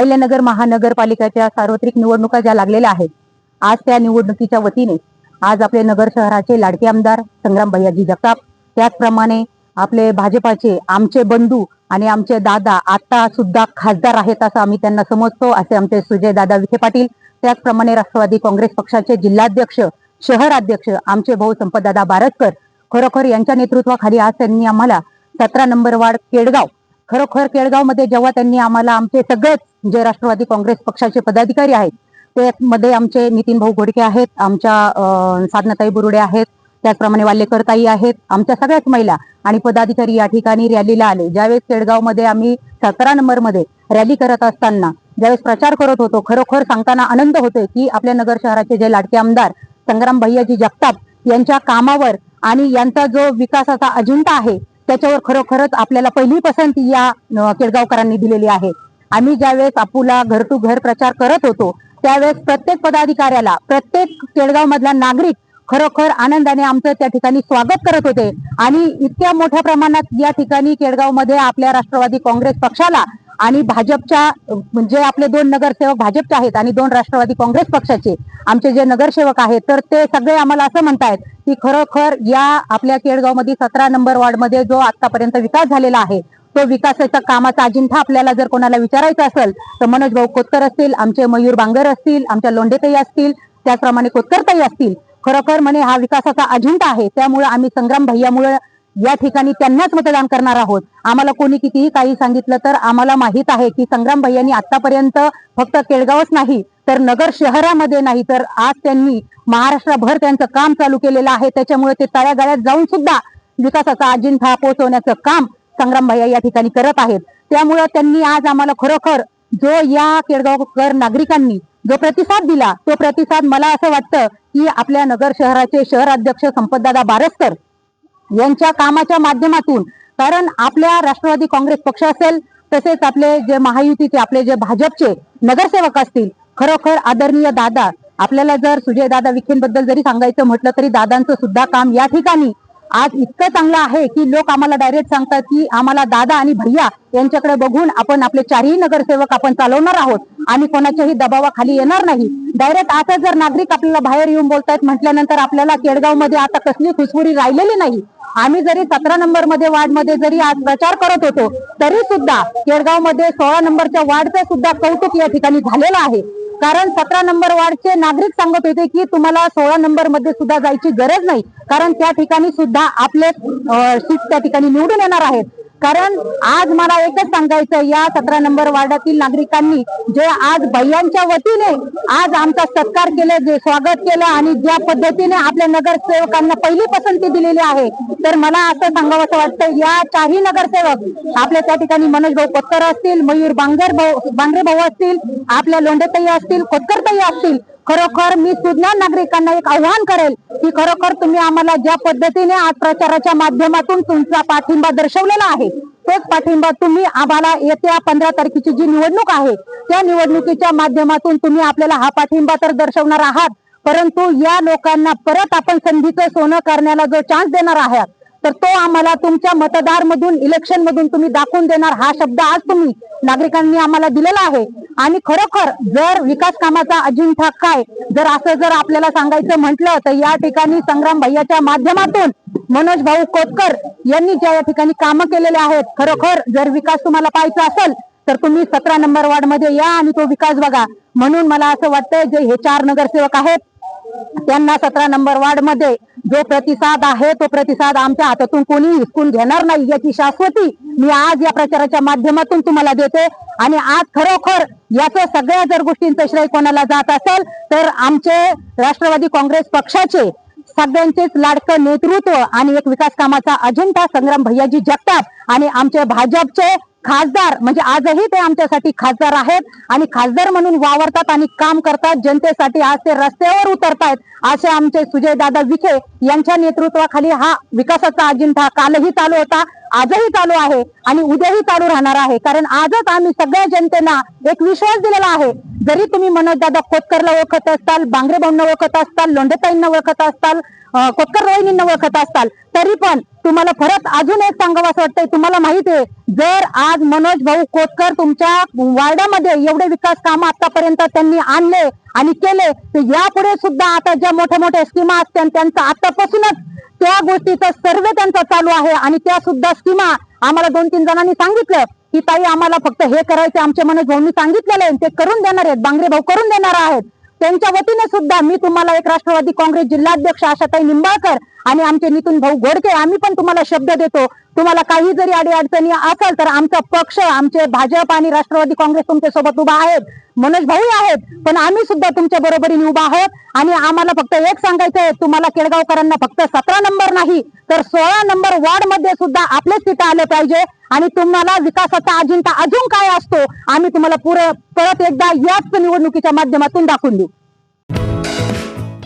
आयल्यानगर महानगरपालिकेच्या सार्वत्रिक निवडणुका ज्या लागलेल्या आहेत आज त्या निवडणुकीच्या वतीने आज आपले नगर शहराचे लाडके आमदार संग्राम भैयाजी जगताप त्याचप्रमाणे आपले भाजपाचे आमचे बंधू आणि आमचे दादा आता सुद्धा खासदार आहेत असं आम्ही त्यांना समजतो असे आमचे सुजय दादा विखे पाटील त्याचप्रमाणे राष्ट्रवादी काँग्रेस पक्षाचे जिल्हाध्यक्ष शहराध्यक्ष आमचे भाऊ संपतदादा बारसकर खरोखर यांच्या नेतृत्वाखाली आज त्यांनी आम्हाला सतरा नंबर वार्ड केडगाव खरोखर केळगावमध्ये जेव्हा त्यांनी आम्हाला आमचे सगळेच जे राष्ट्रवादी काँग्रेस पक्षाचे पदाधिकारी आहेत ते मध्ये आमचे नितीन भाऊ घोडके आहेत आमच्या साधनाताई बुरुडे आहेत त्याचप्रमाणे वाल्लेकरताई आहेत आमच्या सगळ्याच महिला आणि पदाधिकारी या ठिकाणी रॅलीला आले. ज्यावेळेस केळगावमध्ये आम्ही सतरा नंबरमध्ये रॅली करत असताना ज्यावेळेस प्रचार करत होतो खरोखर सांगताना आनंद होतोय की आपल्या नगर शहराचे जे लाडके आमदार संग्राम भैयाजी जगताप यांच्या कामावर आणि यांचा जो विकासाचा अजिंठा आहे त्याच्यावर खरोखरच आपल्याला पहिली पसंती या केळगावकरांनी दिलेली आहे. आम्ही ज्यावेळेस आपुला घर टू घर प्रचार करत होतो त्यावेळेस प्रत्येक पदाधिकाऱ्याला प्रत्येक केळगाव मधला नागरिक खरोखर आनंदाने आमचं त्या ठिकाणी स्वागत करत होते. आणि इतक्या मोठ्या प्रमाणात या ठिकाणी केळगावमध्ये आपल्या राष्ट्रवादी काँग्रेस पक्षाला आणि भाजपच्या म्हणजे जे आपले दोन नगरसेवक भाजपचे आहेत आणि दोन राष्ट्रवादी काँग्रेस पक्षाचे आमचे जे नगरसेवक आहेत तर ते सगळे आम्हाला असं म्हणतायत की खरोखर या आपल्या केळगावमध्ये सतरा नंबर वॉर्डमध्ये जो आतापर्यंत विकास झालेला आहे तो विकासाचा कामाचा अजिंठा आपल्याला जर कोणाला विचारायचा असेल तर मनोज भाऊ कोतकर असतील आमचे मयूर बांगर असतील आमच्या लोंडेतही असतील त्याचप्रमाणे कोतकरताई असतील. खरोखर म्हणे हा विकासाचा अजिंठा आहे त्यामुळे आम्ही संग्राम भैयामुळे या ठिकाणी त्यांनाच मतदान करणार आहोत. आम्हाला कोणी कितीही काही सांगितलं तर आम्हाला माहीत आहे की संग्राम भैयांनी आतापर्यंत फक्त केळगावच नाही तर नगर शहरामध्ये नाही तर आज त्यांनी महाराष्ट्रभर त्यांचं काम चालू केलेलं आहे. त्याच्यामुळे ते तळ्यागाळ्यात जाऊन सुद्धा विकासाचा अजिंठा पोहोचवण्याचं काम संग्राम भैया या ठिकाणी करत आहेत. त्यामुळे त्यांनी आज आम्हाला खरोखर जो या केळगावकर नागरिकांनी जो प्रतिसाद दिला तो प्रतिसाद मला असं वाटतं की आपल्या नगर शहराचे शहराध्यक्ष संपतदादा बारसकर यांच्या कामाच्या माध्यमातून कारण आपल्या राष्ट्रवादी काँग्रेस पक्ष असेल तसेच आपले जे महायुतीचे आपले जे भाजपचे नगरसेवक असतील खरोखर आदरणीय दादा आपल्याला जर सुजय दादा विखेंबद्दल जरी सांगायचं म्हटलं तरी दादांचं सुद्धा काम या ठिकाणी आज इतकं चांगलं आहे की लोक आम्हाला डायरेक्ट सांगतात की आम्हाला दादा आणि भैया यांच्याकडे बघून आपण आपले चारही नगरसेवक आपण चालवणार आहोत. आणि कोणाच्याही दबावाखाली येणार नाही. डायरेक्ट आता जर नागरिक आपल्याला बाहेर येऊन बोलतायत म्हटल्यानंतर आपल्याला केळगावमध्ये आता कसली खुसफुरी राहिलेली नाही. आम्ही जरी सतरा नंबरमध्ये वार्डमध्ये जरी आज प्रचार करत होतो तरी सुद्धा केळगावमध्ये सोळा नंबरच्या वार्डचं सुद्धा कौतुक या ठिकाणी झालेलं आहे. कारण सतरा नंबर वार्डचे नागरिक सांगत होते की तुम्हाला सोळा नंबरमध्ये सुद्धा जायची गरज नाही. कारण त्या ठिकाणी सुद्धा आपले सीट त्या ठिकाणी निवडून येणार आहेत. कारण आज मला एकच सांगायचं या सतरा नंबर वार्डातील नागरिकांनी जे आज भैयांच्या वतीने आज आमचा सत्कार केलं जे स्वागत केलं आणि ज्या पद्धतीने आपल्या नगरसेवकांना पहिली पसंती दिलेली आहे तर मला असं सांगावं असं वाटतं या चारही नगरसेवक आपल्या त्या ठिकाणी मनोज भाऊ कोतकर असतील मयूर बांगर भाऊ बांगरे भाऊ असतील आपल्या लोंडेताई असतील कोतकरताई असतील खरोखर मी सुज्ञान नागरिकांना एक आव्हान करेल की खरोखर तुम्ही आम्हाला ज्या पद्धतीने आज प्रचाराच्या माध्यमातून तुमचा पाठिंबा दर्शवलेला आहे तोच पाठिंबा तुम्ही आम्हाला येत्या पंधरा तारखेची जी निवडणूक आहे त्या निवडणुकीच्या माध्यमातून तुम्ही आपल्याला हा पाठिंबा तर दर्शवणार आहात परंतु या लोकांना परत आपण संधीचं सोनं करण्याला जो चान्स देणार आहात तर तो आम्हाला तुमच्या मतदार मधून इलेक्शन मधून तुम्ही दाखवून देणार हा शब्द आज तुम्ही नागरिकांनी आम्हाला दिलेला आहे. आणि खरोखर जर विकास कामाचा अजिंठा काय जर असं जर आपल्याला सांगायचं म्हटलं तर या ठिकाणी संग्राम भैयाच्या माध्यमातून मनोज भाऊ कोतकर यांनी ज्या या ठिकाणी कामं केलेले आहेत खरोखर जर विकास तुम्हाला पाहायचा असेल तर तुम्ही सतरा नंबर वार्डमध्ये या आणि तो विकास बघा. म्हणून मला असं वाटतंय जे हे चार नगरसेवक आहेत त्यांना सतरा नंबर वार्डमध्ये जो प्रतिसाद आहे तो प्रतिसाद आमच्या हातातून कोणी हिसकून घेणार नाही याची शाश्वती मी आज या प्रचाराच्या माध्यमातून तुम्हाला देते. आणि आज खरोखर याचं सगळ्या जर गोष्टींचं श्रेय कोणाला जात असेल तर आमचे राष्ट्रवादी काँग्रेस पक्षाचे सगळ्यांचेच लाडकं नेतृत्व आणि एक विकास कामाचा अजिंठा संग्राम भैयाजी जगताप आणि आमचे भाजपचे खासदार म्हणजे आजही ते आमच्यासाठी खासदार आहेत आणि खासदार म्हणून वावरतात आणि काम करतात. जनतेसाठी आज ते रस्त्यावर उतरतायत असे आमचे सुजयदादा विखे यांच्या नेतृत्वाखाली हा विकासाचा अजिंठा कालही चालू होता आजही चालू आहे आणि उद्याही चालू राहणार आहे. कारण आजच आम्ही सगळ्या जनतेला एक विश्वास दिलेला आहे जरी तुम्ही मनोजदादा खोतकरला ओळखत असताल बांगरे भाऊंना ओळखत असताल लोंढेताईंना ओळखत असताल अं, खोतकर रोहिणींना ओळखत असताल तरी पण तुम्हाला फरक अजून एक सांगावं असं वाटतंय. तुम्हाला माहिती आहे जर आज मनोज भाऊ खोतकर तुमच्या वार्डामध्ये एवढे विकास कामं आतापर्यंत त्यांनी आणले आणि केले तर यापुढे सुद्धा आता ज्या मोठ्या मोठ्या स्कीमा असतात त्यांचा आतापासूनच त्या गोष्टीचा सर्वे त्यांचा चालू आहे आणि त्या सुद्धा स्कीमा आम्हाला दोन तीन जणांनी सांगितलं. की ताई आम्हाला फक्त हे करायचे आमचे मनोज भाऊंनी सांगितलेलं आहे. ते करून देणार आहेत. बांगरे भाऊ करून देणार आहेत. त्यांच्या वतीने सुद्धा मी तुम्हाला एक राष्ट्रवादी काँग्रेस जिल्हाध्यक्ष आशाताई निंबाळकर आणि आमचे नितीन भाऊ गोडके आम्ही पण तुम्हाला शब्द देतो. तुम्हाला काही जरी अडी अडचणी असेल तर आमचा पक्ष आमचे भाजप आणि राष्ट्रवादी काँग्रेस तुमच्यासोबत उभा आहेत. मनोज भाऊ आहेत पण आम्ही सुद्धा तुमच्या बरोबरीने उभा आहोत. आणि आम्हाला फक्त एक सांगायचं आहे तुम्हाला केळगावकरांना फक्त सतरा नंबर नाही तर सोळा नंबर वॉर्डमध्ये सुद्धा आपलेच तिथे आले पाहिजे. आणि तुम्हाला विकासाचा अजिंठा अजून काय असतो आम्ही तुम्हाला पुरे परत एकदा याच निवडणुकीच्या माध्यमातून दाखवून देऊ.